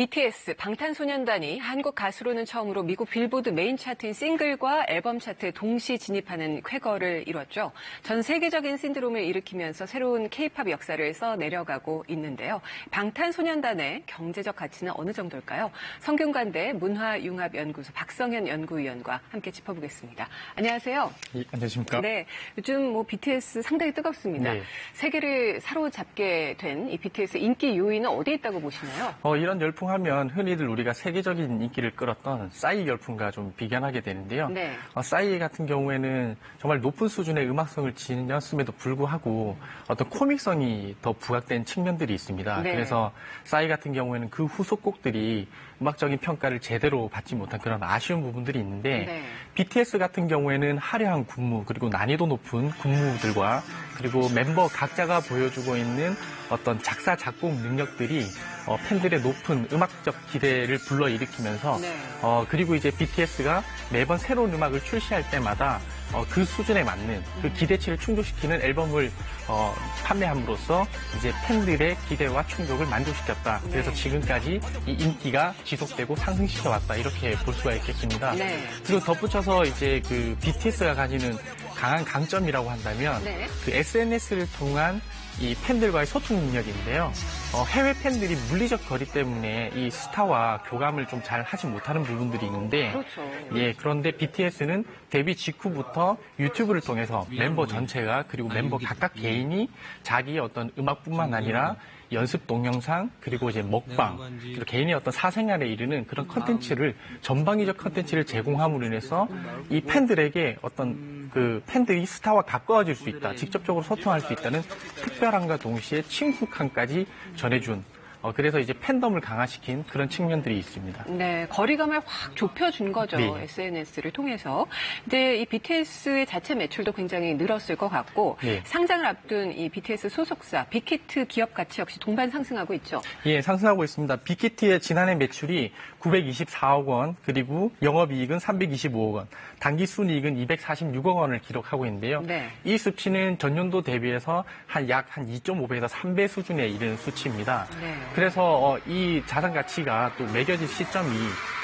BTS 방탄소년단이 한국 가수로는 처음으로 미국 빌보드 메인 차트인 싱글과 앨범 차트에 동시 진입하는 쾌거를 이뤘죠. 전 세계적인 신드롬을 일으키면서 새로운 케이팝 역사를 써 내려가고 있는데요. 방탄소년단의 경제적 가치는 어느 정도일까요? 성균관대 문화융합연구소 박성현 연구위원과 함께 짚어보겠습니다. 안녕하세요. 예, 안녕하십니까? 네, 요즘 뭐 BTS 상당히 뜨겁습니다. 네. 세계를 사로잡게 된 이 BTS 인기 요인은 어디에 있다고 보시나요? 어, 이런 열풍 하면 흔히들 우리가 세계적인 인기를 끌었던 싸이 열풍과 좀 비견하게 되는데요. 네. 어, 싸이 같은 경우에는 정말 높은 수준의 음악성을 지녔음에도 불구하고 어떤 코믹성이 더 부각된 측면들이 있습니다. 네. 그래서 싸이 같은 경우에는 그 후속곡들이 음악적인 평가를 제대로 받지 못한 그런 아쉬운 부분들이 있는데 네. BTS 같은 경우에는 화려한 군무 그리고 난이도 높은 군무들과 그리고 멤버 각자가 보여주고 있는 어떤 작사 작곡 능력들이 어, 팬들의 높은 음악적 기대를 불러일으키면서 네. 어, 그리고 이제 BTS가 매번 새로운 음악을 출시할 때마다 어, 그 수준에 맞는 그 기대치를 충족시키는 앨범을 어, 판매함으로써 이제 팬들의 기대와 충족을 만족시켰다. 그래서 네. 지금까지 이 인기가 지속되고 상승시켜 왔다. 이렇게 볼 수가 있겠습니다. 네. 그리고 덧붙여서 이제 그 BTS가 가지는 강한 강점이라고 한다면 네. 그 SNS를 통한 이 팬들과의 소통 능력인데요. 어, 해외 팬들이 물리적 거리 때문에 이 스타와 교감을 좀 잘 하지 못하는 부분들이 있는데 그렇죠. 예, 그런데 BTS는 데뷔 직후부터 유튜브를 통해서 멤버 전체가 그리고 멤버 각각 개인이 자기의 어떤 음악뿐만 아니라 연습 동영상 그리고 이제 먹방. 그리고 개인의 어떤 사생활에 이르는 그런 컨텐츠를 전방위적 컨텐츠를 제공함으로 인해서 이 팬들에게 어떤 그 팬들이 스타와 가까워질 수 있다 직접적으로 소통할 수 있다는 특별함과 동시에 친숙함까지 전해준 어, 그래서 이제 팬덤을 강화시킨 그런 측면들이 있습니다. 네, 거리감을 확 좁혀준 거죠. 네. SNS를 통해서. 근데 이 BTS의 자체 매출도 굉장히 늘었을 것 같고 네. 상장을 앞둔 이 BTS 소속사 빅히트 기업 가치 역시 동반 상승하고 있죠. 예, 상승하고 있습니다. 빅히트의 지난해 매출이 924억 원, 그리고 영업이익은 325억 원, 당기순이익은 246억 원을 기록하고 있는데요. 네. 이 수치는 전년도 대비해서 한 약한 2.5배에서 3배 수준에 이르는 수치입니다. 네. 그래서 어, 이 자산 가치가 또 매겨질 시점이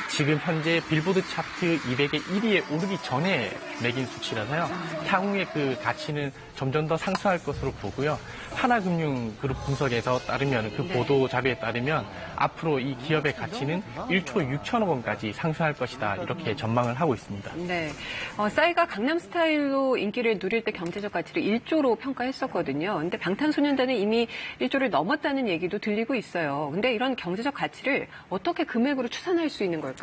지금 현재 빌보드 차트 200의 1위에 오르기 전에 매긴 수치라서요. 향후에 그 가치는 점점 더 상승할 것으로 보고요. 하나금융그룹 분석에서 따르면 그 네. 보도 자료에 따르면 앞으로 이 기업의 가치는 1조 6천억 원까지 상승할 것이다 이렇게 전망을 하고 있습니다. 네. 어, 싸이가 강남 스타일로 인기를 누릴 때 경제적 가치를 1조로 평가했었거든요. 근데 방탄소년단은 이미 1조를 넘었다는 얘기도 들리고 있어요. 근데 이런 경제적 가치를 어떻게 금액으로 추산할 수 있는 걸까요?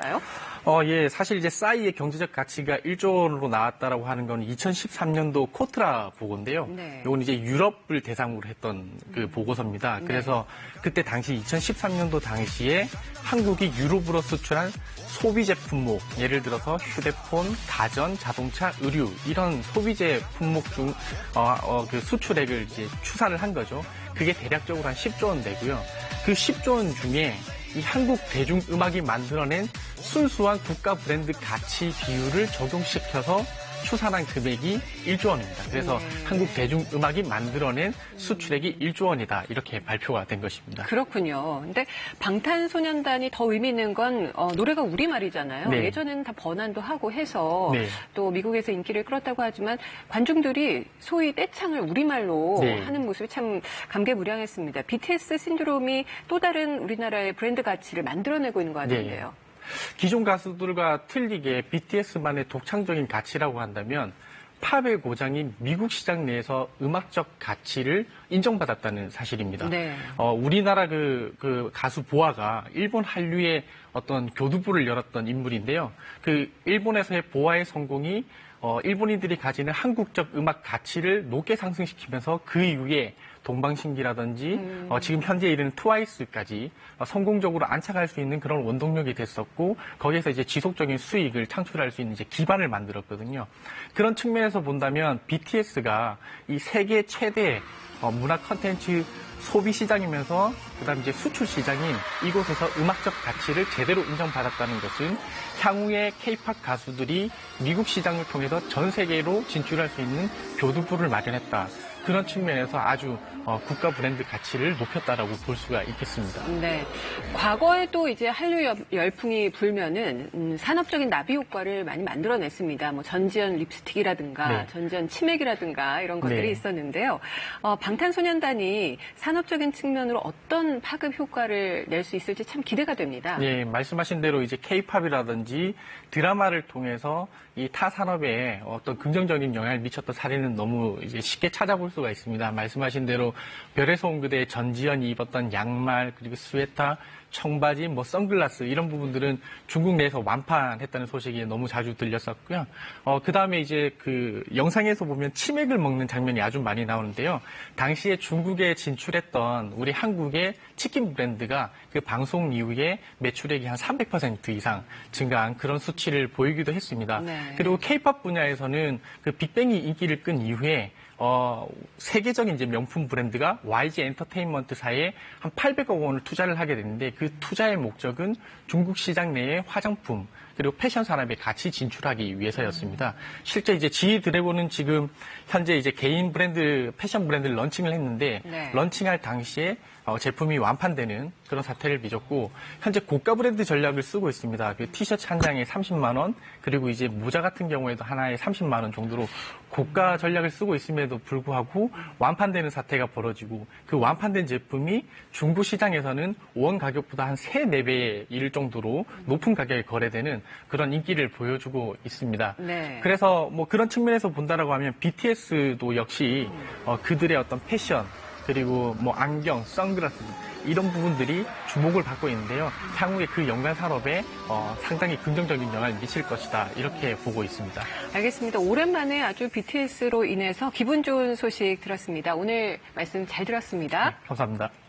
어, 예, 사실 이제 싸이의 경제적 가치가 1조로 나왔다라고 하는 건 2013년도 코트라 보고인데요. 네. 이건 이제 유럽을 대상으로 했던 그 보고서입니다. 그래서 그때 당시 2013년도 당시에 한국이 유럽으로 수출한 소비재 품목, 예를 들어서 휴대폰, 가전, 자동차, 의류 이런 소비재 품목 중 어, 어, 그 수출액을 이제 추산을 한 거죠. 그게 대략적으로 한 10조 원 되고요. 그 10조 원 중에 이 한국 대중음악이 만들어낸 순수한 국가 브랜드 가치 비율을 적용시켜서 추산한 금액이 1조 원입니다. 그래서 네. 한국 대중음악이 만들어낸 수출액이 1조 원이다. 이렇게 발표가 된 것입니다. 그렇군요. 근데 방탄소년단이 더 의미 있는 건 어, 노래가 우리말이잖아요. 네. 예전에는 다 번안도 하고 해서 네. 또 미국에서 인기를 끌었다고 하지만 관중들이 소위 떼창을 우리말로 네. 하는 모습이 참 감개무량했습니다. BTS 신드롬이 또 다른 우리나라의 브랜드 가치를 만들어내고 있는 것 같은데요. 기존 가수들과 틀리게 BTS만의 독창적인 가치라고 한다면 팝의 고장인 미국 시장 내에서 음악적 가치를 인정받았다는 사실입니다. 네. 어, 우리나라 그, 그 가수 보아가 일본 한류의 어떤 교두부를 열었던 인물인데요. 그 일본에서의 보아의 성공이 어, 일본인들이 가지는 한국적 음악 가치를 높게 상승시키면서 그 이후에 동방신기라든지 어, 지금 현재 이르는 트와이스까지 어, 성공적으로 안착할 수 있는 그런 원동력이 됐었고 거기에서 이제 지속적인 수익을 창출할 수 있는 이제 기반을 만들었거든요. 그런 측면에서 본다면 BTS가 이 세계 최대 어, 문화 컨텐츠 소비 시장이면서 그다음 이제 수출 시장인 이곳에서 음악적 가치를 제대로 인정받았다는 것은 향후에 케이팝 가수들이 미국 시장을 통해서 전 세계로 진출할 수 있는 교두보를 마련했다. 그런 측면에서 아주 어, 국가 브랜드 가치를 높였다라고 볼 수가 있겠습니다. 네. 과거에도 이제 한류 열- 열풍이 불면은 음, 산업적인 나비 효과를 많이 만들어냈습니다. 뭐 전지현 립스틱이라든가 네. 전지현 치맥이라든가 이런 것들이 네. 있었는데요. 어, 방탄소년단이 산 업적인 측면으로 어떤 파급 효과를 낼 수 있을지 참 기대가 됩니다. 예, 말씀하신 대로 이제 케이팝이라든지 드라마를 통해서 이 타 산업에 어떤 긍정적인 영향을 미쳤던 사례는 너무 이제 쉽게 찾아볼 수가 있습니다. 말씀하신 대로 별에서 온 그대의 전지현이 입었던 양말 그리고 스웨터 청바지, 뭐 선글라스 이런 부분들은 중국 내에서 완판했다는 소식이 너무 자주 들렸었고요. 어, 그 다음에 이제 그 영상에서 보면 치맥을 먹는 장면이 아주 많이 나오는데요. 당시에 중국에 진출했던 우리 한국의 치킨 브랜드가 그 방송 이후에 매출액이 한 300% 이상 증가한 그런 수치를 보이기도 했습니다. 네. 그리고 케이팝 분야에서는 그 빅뱅이 인기를 끈 이후에 어, 세계적인 이제 명품 브랜드가 YG 엔터테인먼트사에 한 800억 원을 투자를 하게 됐는데 그 투자의 목적은 중국 시장 내의 화장품 그리고 패션 산업에 같이 진출하기 위해서였습니다. 실제 이제 G 드래곤은 지금 현재 이제 개인 브랜드 패션 브랜드를 런칭을 했는데 네. 런칭할 당시에 어, 제품이 완판되는 그런 사태를 빚었고 현재 고가 브랜드 전략을 쓰고 있습니다. 그 티셔츠 한 장에 30만 원 그리고 이제 모자 같은 경우에도 하나에 30만 원 정도로 고가 전략을 쓰고 있음에도 불구하고 완판되는 사태가 벌어지고 그 완판된 제품이 중국 시장에서는 원 가격보다 한 3, 4배에 이를 정도로 높은 가격에 거래되는 그런 인기를 보여주고 있습니다. 네. 그래서 뭐 그런 측면에서 본다라고 하면 BTS도 역시 어, 그들의 어떤 패션 그리고 뭐 안경, 선글라스 이런 부분들이 주목을 받고 있는데요. 향후에 그 연관 산업에 어, 상당히 긍정적인 영향을 미칠 것이다 이렇게 보고 있습니다. 알겠습니다. 오랜만에 아주 BTS로 인해서 기분 좋은 소식 들었습니다. 오늘 말씀 잘 들었습니다. 감사합니다.